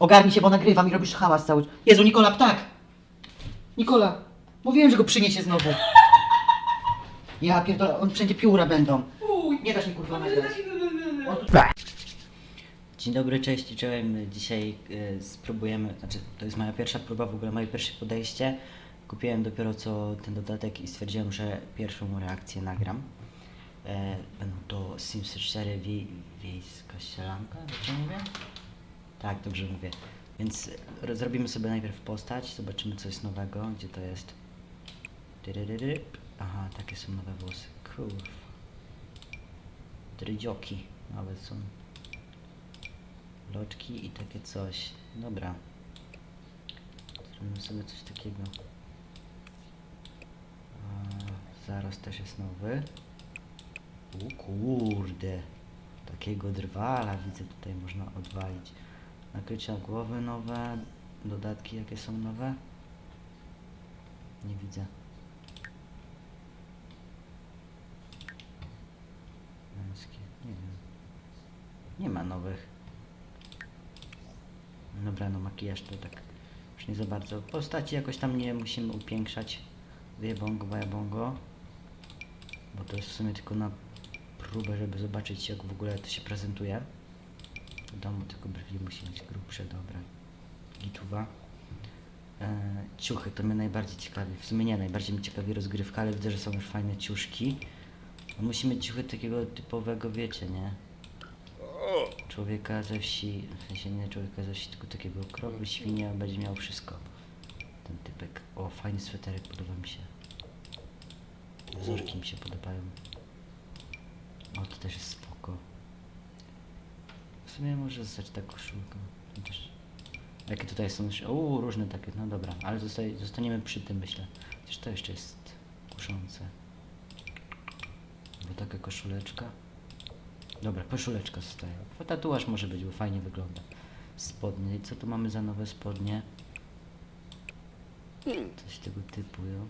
Ogarnij się, bo nagrywam i robisz hałas cały. Jezu, Nikola, ptak! Nikola, mówiłem, że go przyniesie znowu. Ja pierdolę, on wszędzie pióra będą. Uj, Nie dasz mi kurwa nagrać. On tu... Dzień dobry, cześć i czołem. Dzisiaj y, spróbujemy, znaczy to jest moja pierwsza próba, w ogóle moje pierwsze podejście. Kupiłem dopiero co ten dodatek i stwierdziłem, że pierwszą reakcję nagram. E, będą to Sims 4 wie, Wiejska Ścielanka, dobrze mówię? Tak, dobrze mówię. Więc e, zrobimy sobie najpierw postać, zobaczymy co jest nowego, gdzie to jest. Aha, takie są nowe włosy. Kurwa. Drydzioki nawet są. Loczki i takie coś. Dobra. Zrobimy sobie coś takiego. A, zaraz też jest nowy. U kurde. Takiego drwala widzę tutaj można odwalić. Nakrycia głowy nowe. Dodatki jakie są nowe? Nie widzę. Męskie. Nie wiem. Nie ma nowych. Dobra, no makijaż to tak już nie za bardzo. Postaci jakoś tam nie musimy upiększać. Wyjebongo, bajabongo. Bo to jest w sumie tylko na próbę, żeby zobaczyć jak w ogóle to się prezentuje. W domu tylko brwi musi mieć grubsze, dobra. Gituwa. E, ciuchy to mnie najbardziej ciekawi. W sumie nie, najbardziej mnie ciekawi rozgrywka, ale widzę, że są już fajne ciuszki. No musimy ciuchy takiego typowego, wiecie, nie? Człowieka ze wsi, w sensie nie człowieka ze wsi, tylko takiego krowy, świnia, będzie miał wszystko. Ten typek. O, fajny sweterek, podoba mi się. Wzorki mi się podobają. O, to też jest spoko. W sumie może zostać ta koszulka. Chociaż... Jakie tutaj są? O, różne takie, no dobra, ale zostaje, zostaniemy przy tym, myślę. Chociaż to jeszcze jest kuszące. Bo taka koszuleczka. Dobra, koszuleczka zostaje. Bo Tatuaż może być, bo fajnie wygląda. Spodnie. I co tu mamy za nowe spodnie? Coś tego typu, jo.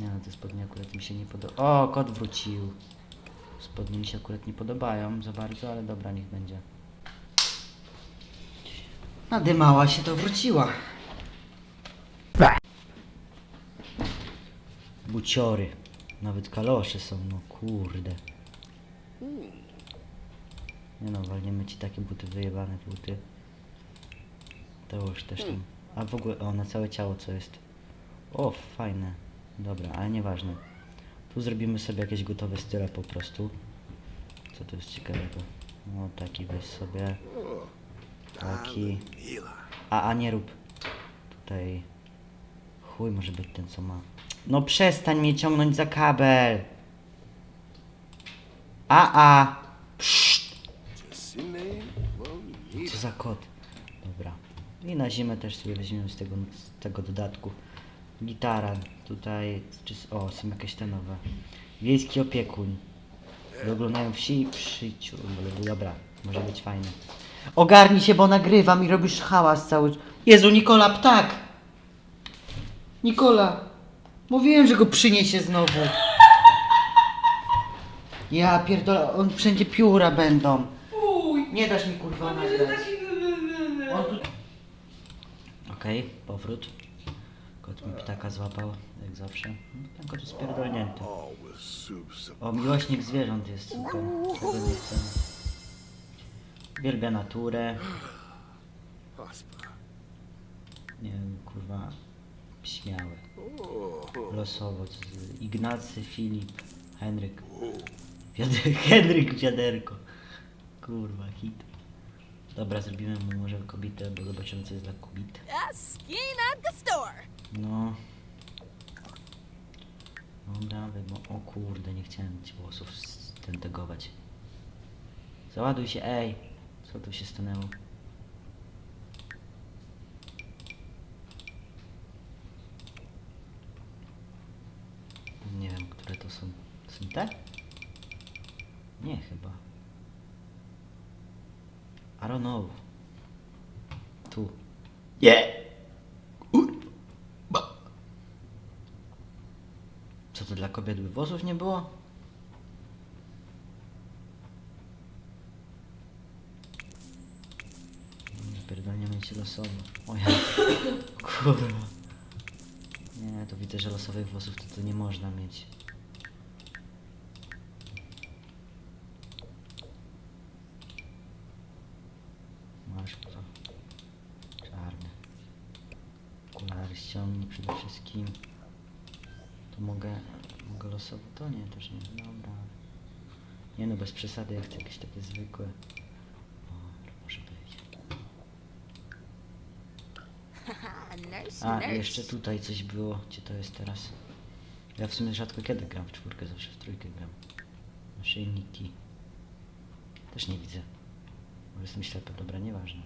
Nie no, te spodnie akurat mi się nie podoba. O, kot wrócił. Spodnie mi się akurat nie podobają za bardzo, ale dobra, niech będzie. Nadymała się, to wróciła. Buciory. Nawet kalosze są, no kurde. Nie no, walniemy ci takie buty wyjebane buty. To już też tam. A w ogóle, o, na całe ciało co jest. O, fajne. Dobra, ale nieważne. Tu zrobimy sobie jakieś gotowe style po prostu. Co tu jest ciekawego? No taki weź sobie. Taki. A, a nie rób. Tutaj. Chuj może być ten co ma. No przestań mnie ciągnąć za kabel. A, a. Pszt. Co za kot? Dobra. I na zimę też sobie weźmiemy z tego, z tego dodatku. Gitara. Tutaj. Czy, o, są jakieś te nowe. Wiejski opiekuń. Wyglądają wsi przy ciu- Dobra, może być fajne. Ogarnij się, bo nagrywam i robisz hałas cały. Jezu, Nikola, ptak! Nikola! Mówiłem, że go przyniesie znowu. Ja pierdolę, on wszędzie pióra będą. uj. Nie dasz mi kurwa nagrać. On tu... Okej, powrót. Kot mi ptaka złapał, jak zawsze. No, ten kot jest pierdolnięty. O, miłośnik zwierząt jest super. Tego nie chcemy. Uwielbia naturę. Nie wiem, kurwa, śmiały. Losowo. Ignacy, Filip, Henryk. Wiader Henryk Wiaderko. Kurwa, hit. Dobra, zrobimy mu może kobietę, bo zobaczymy co jest dla kobiet. A skin at the store. No. Dobra, wybo... O kurde, nie chciałem ci włosów stentegować. Załaduj się, ej! Co tu się stanęło? Nie wiem, które to są. Są te? Nie, chyba. I don't know. Tu. Nie! Co to dla kobiet by włosów nie było? Pierdolniemy się losowo. O ja. Kurwa. Nie, to widzę, że losowych włosów to, to nie można mieć. Masz to. Czarny. Okulary ściągnij przede wszystkim. To mogę, mogę losowo? To nie, też nie. Dobra. Nie no, bez przesady, ja chcę jakieś takie zwykłe. O, może być. A, jeszcze tutaj coś było. Gdzie to jest teraz? Ja w sumie rzadko kiedy gram w czwórkę, zawsze w trójkę gram. Naszyjniki. Też nie widzę. Bo jestem ślepy, dobra, nieważne.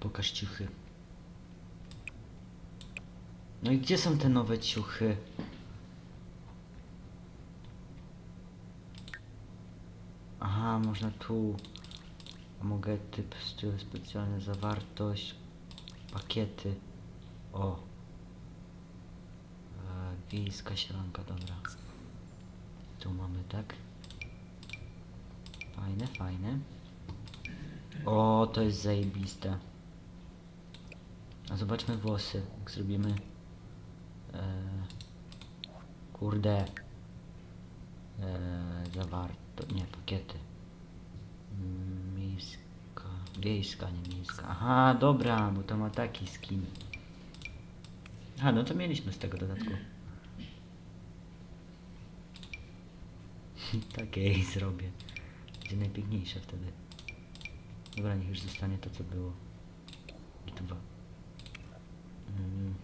Pokaż ciuchy. No i gdzie są te nowe ciuchy? Można tu. Mogę typ styl specjalny, zawartość, pakiety. O. E, wiejska sielanka, dobra. Tu mamy, tak? Fajne, fajne. O, to jest zajebiste. A zobaczmy włosy, jak zrobimy. E, kurde. E, zawarto, nie, pakiety. Miejska, wiejska, nie miejska. Aha, dobra, bo to ma taki skin. A, no to mieliśmy z tego dodatku. Takiej zrobię. Będzie najpiękniejsze wtedy. Dobra, niech już zostanie to, co było. I dwa. Mm.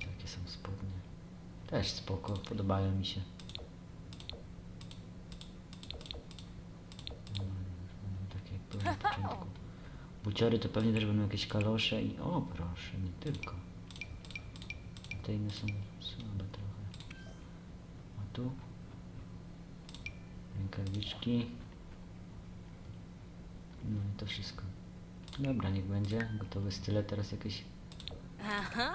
Takie są spodnie. Też spoko, podobają mi się. Mm, Tak jak było na początku. Buciory to pewnie też będą jakieś kalosze i... O, proszę, nie tylko. A te inne są słabe trochę. A tu? Rękawiczki. No i to wszystko. Dobra, niech będzie. Gotowy style teraz jakieś... Aha,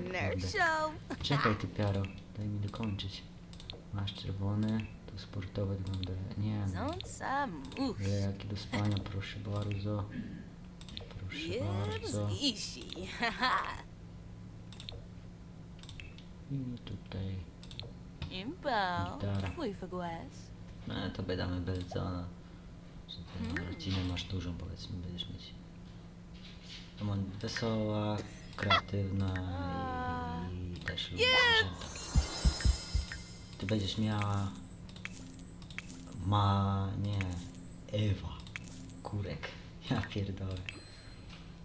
show. Czekaj ty piaro, daj mi dokończyć. Masz czerwony, to sportowe wygląda. Nie no. Some moose. Ale jakie do spania, proszę bardzo. Proszę bardzo. I tutaj. Impo. Gitara. We forgłas. No to byle co. No. Że ty no, rodzinę masz dużą, powiedzmy, będziesz mieć. To mam wesoła, kreatywna i, też lubię zwierzęta. Ty będziesz miała... Ma... nie... Ewa. Kurek. Ja pierdolę.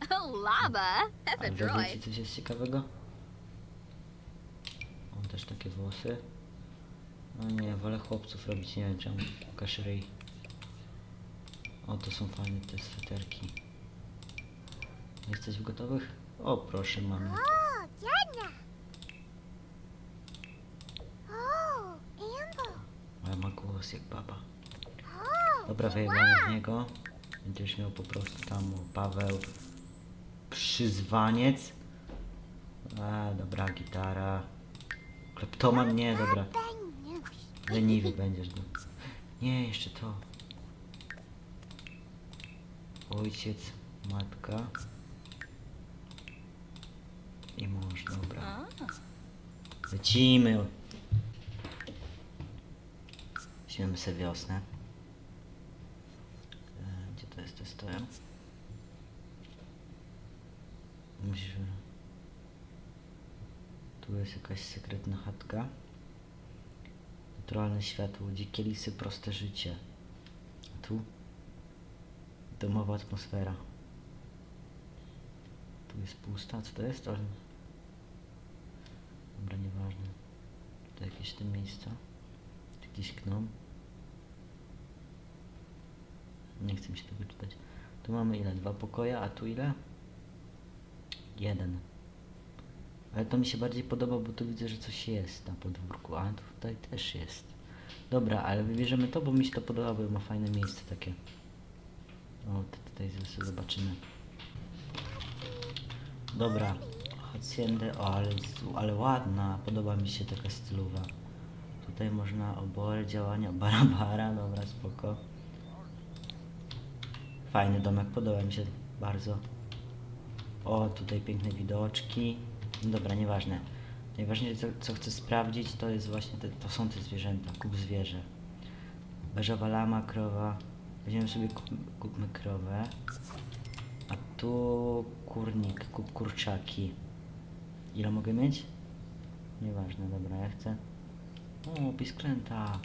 Oh, lava. A Heffa robi ci droid. coś jest ciekawego? On też takie włosy. No nie, wolę chłopców robić, nie wiem czemu. Pokaż ryj. O, to są fajne te sweterki. Jesteś gotowych? O, proszę, mamy. Oh, Janya. Oh, Amber. Ale ma głos jak baba. Oh, Dobra, wyjebamy w niego. Będziesz miał po prostu tam o, Paweł. Przyzwaniec. A, dobra, gitara. Kleptoman? Nie, dobra. Leniwy będziesz. No. Nie, jeszcze to. Ojciec, matka. I mąż, dobra. Lecimy. Weźmiemy sobie wiosnę. E, Gdzie to jest? To stoją? Tu jest jakaś sekretna chatka. Naturalne światło, dzikie lisy, proste życie. A tu? Domowa atmosfera. Tu jest pusta, co to jest? Ale... Dobra, nieważne. To jakieś te miejsca. Gdzieś gnom. Nie chcę mi się tego czytać. Tu mamy ile? Dwa pokoje, a tu ile? Jeden. Ale to mi się bardziej podoba, bo tu widzę, że coś jest na podwórku, a tutaj też jest. Dobra, ale wybierzemy to, bo mi się to podoba, bo ma fajne miejsce takie. O, tutaj sobie zobaczymy. Dobra, haciendę, o, ale, ale ładna, podoba mi się taka stylowa. Tutaj można obory działania, barabara, dobra, spoko. Fajny domek, podoba mi się bardzo. O, tutaj piękne widoczki. Dobra, nieważne. Najważniejsze, co, co chcę sprawdzić, to jest właśnie te, to są te zwierzęta, kup zwierzę. Beżowa lama, krowa. Weźmiemy sobie, kup, kupmy krowę. A tu kurnik, kup kurczaki. Ile mogę mieć? Nieważne, dobra, ja chcę. O, pisklęta.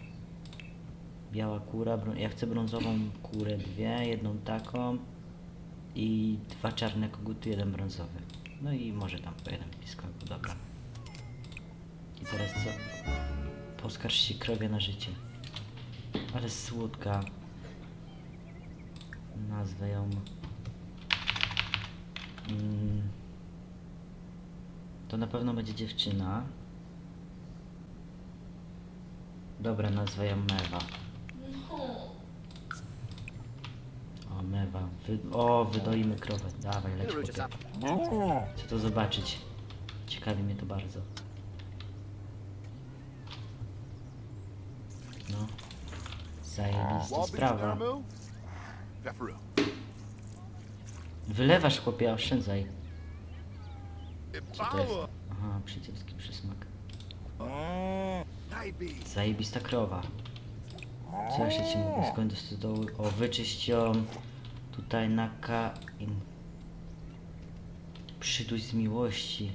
Biała kura, ja chcę brązową kurę dwie, jedną taką i dwa czarne koguty, jeden brązowy. No i może tam po jeden piskląt, dobra. I teraz co? Poskarż się krowie na życie. Ale słodka. Nazwę ją. Mm. To na pewno będzie dziewczyna. Dobra, nazwę ją Mewa. O, Mewa. Wy... O, wydoimy krowę. Dawaj, leć chłopie. Chcę to zobaczyć. Ciekawi mnie to bardzo. No. Zajebista sprawa. Wylewasz chłopie, oszczędzaj. Co to jest? Aha, przycielski przysmak. Zajebista krowa. Co jeszcze ci mogę skończyć z dołu? O, wyczyść ją. Tutaj na K... Przyduś z miłości.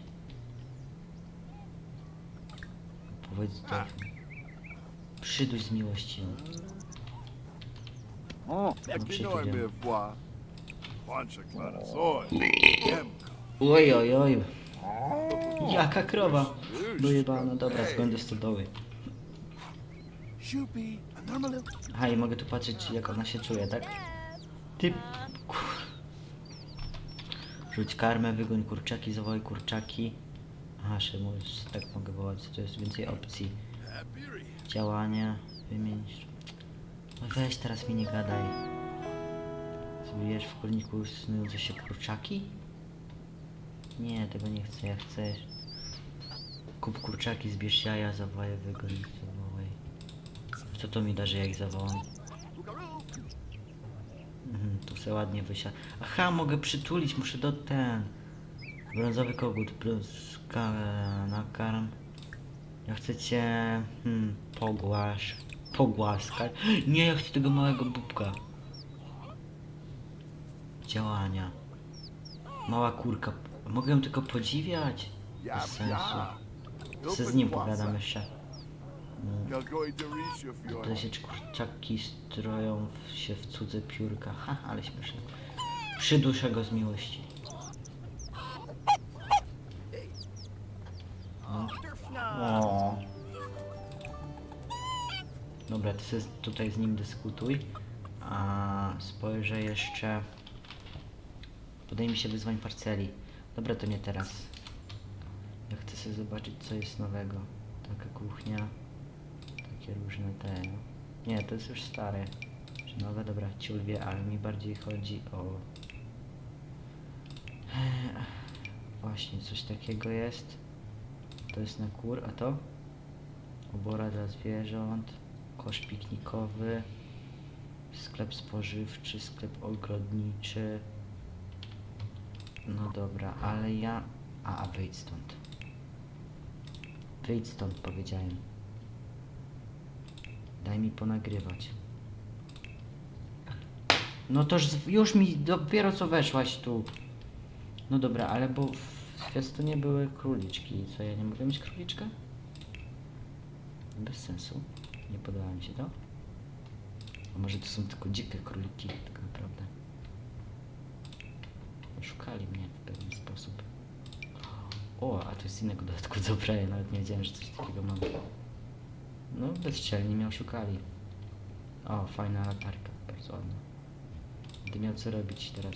Powiedz to. Przyduś z miłości. przytuliłem. Oj, oj, oj. Jaka krowa. Dojebana, dobra, skąd z stodoły. Aha, i mogę tu patrzeć jak ona się czuje, tak? Ty... Rzuć karmę, wygoń kurczaki, zawołaj kurczaki. Aha, że możesz, tak mogę wołać, to jest więcej opcji. Działania, wymienić. No weź, teraz mi nie gadaj. Zbijesz w kurniku snujące się kurczaki? Nie, tego nie chcę, ja chcę... Kup kurczaki, zbierz jaja, zawołaj, wygoń, zawołaj. Co to mi da, że ja ich zawołam? Se ładnie wysia. Aha, mogę przytulić, muszę do ten. Brązowy kogut plus ka- nakarm. Ja chcę cię hmm, pogłasz, pogłaskać. Nie, ja chcę tego małego bubka. Działania. Mała kurka. Mogę ją tylko podziwiać? Bez sensu. Se z nim pogadam jeszcze. Czy kurczaki stroją się w cudze piórka. Ha, ale śmieszne. Przyduszę go z miłości. O. Dobra, ty tutaj z nim dyskutuj. A spojrzę jeszcze. Podejmij się wyzwań parceli. Dobra, to nie teraz. Ja chcę sobie zobaczyć, co jest nowego. Taka kuchnia. Takie różne te. Nie, to jest już stare. Nowe? Dobra, ciul wie, ale mi bardziej chodzi o. Właśnie, coś takiego jest. To jest na kur, a to? Obora dla zwierząt, kosz piknikowy, sklep spożywczy, sklep ogrodniczy. No dobra, ale ja... A wyjdź stąd. Wyjdź stąd, powiedziałem. Daj mi ponagrywać. No toż już mi dopiero co weszłaś tu. No dobra, ale bo w zwiastunie były króliczki. Co, ja nie mogę mieć króliczka? Bez sensu. Nie podoba mi się to. A może to są tylko dzikie króliki, tak naprawdę. Szukali mnie w pewien sposób. O, a to jest innego dodatku do Braille, nawet nie wiedziałem, że coś takiego mam. No, bezczelnie mnie oszukali. O, fajna latarka, bardzo ładna. Będę miał co robić teraz.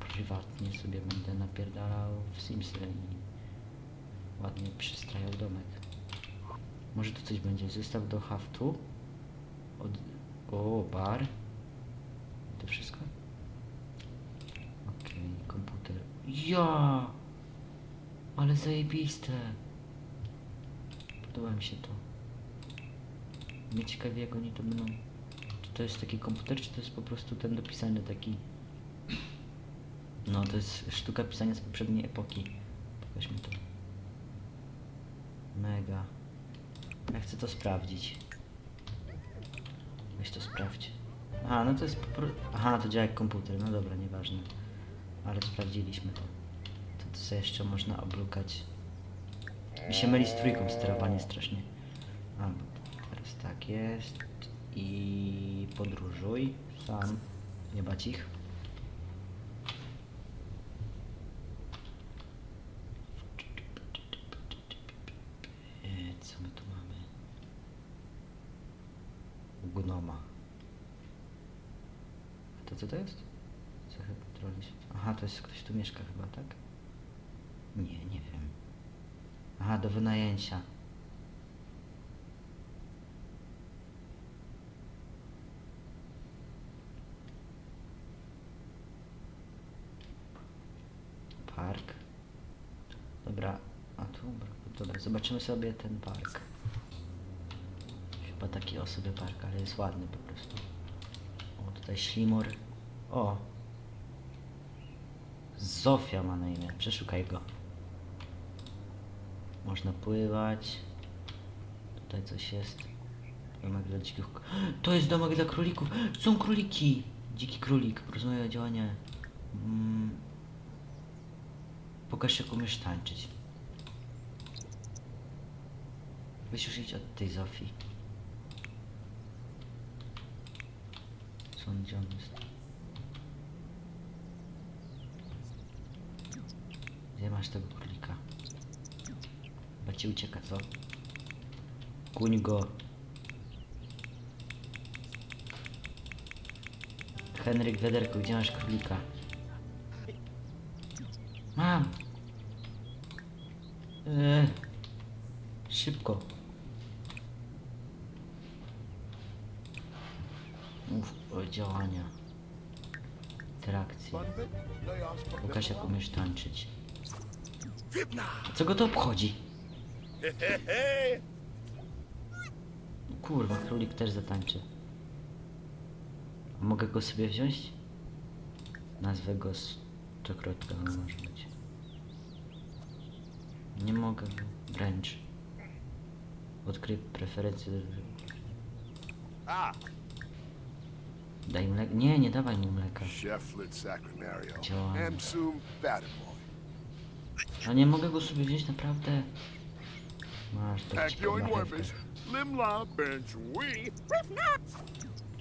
Prywatnie sobie będę napierdalał w Simsy i ładnie przystrajał domek. Może to coś będzie. Zestaw do haftu. Od... O, bar. To wszystko? Okej, komputer. Ja! Ale zajebiste. Podoba mi się to. Mnie ciekawi jak oni to będą... Czy to jest taki komputer, czy to jest po prostu ten dopisany taki... No, to jest sztuka pisania z poprzedniej epoki. Pokaż mi to. Mega. Ja chcę to sprawdzić. Weź to sprawdź. Aha, no to jest po prostu... Aha, to działa jak komputer, no dobra, nieważne. Ale sprawdziliśmy to. To, to sobie jeszcze można oblukać. Mi się myli z trójką sterowanie strasznie. A, jest. I podróżuj sam. Nie bać ich. E, Co my tu mamy? Gnoma. A to co to jest? Kontroli światła. Aha, to jest ktoś tu mieszka chyba, tak? Nie, nie wiem. Aha, do wynajęcia. Park. Dobra, a tu, dobra, zobaczymy sobie ten park. Chyba taki osoby park, ale jest ładny po prostu. O, tutaj ślimor. O! Zofia ma na imię, przeszukaj go. Można pływać. Tutaj coś jest. Domek dla dzikich. To jest domek dla królików. Są króliki. Dziki królik. Porozumiewa działanie. Mm. Pokaż jak umiesz tańczyć. Już idź od tej Zofii. Co on, gdzie on jest? Gdzie masz tego królika? Chyba ci ucieka, co? Kuń go. Henryk Wederku, gdzie masz królika? Mam! Eee, szybko. Mów o działania. Interakcje. Pokaż jak umiesz tańczyć. Co go to obchodzi? Kurwa, królik też zatańczy. A mogę go sobie wziąć? Nazwę go Stokrotka, no może być. Nie mogę. Wręcz. Odkryj preferencje. Ah, Daj mleko. Nie, nie dawaj mu mleka. Działamy. A nie mogę go sobie wziąć naprawdę. Masz to.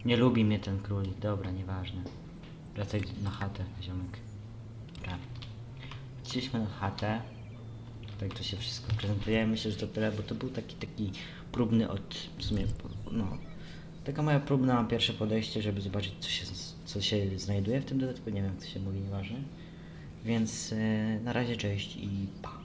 Nie lubi mnie ten królik, dobra, nieważne. Wracaj na chatę, ziomek. Dobra. Wróciliśmy na chatę. Tak to się wszystko prezentuje. Myślę, że to tyle, bo to był taki taki próbny od w sumie, no. Taka moja próbna pierwsze podejście, żeby zobaczyć co się, co się znajduje w tym dodatku. Nie wiem, co się mówi, nieważne. Więc e, na razie cześć i pa.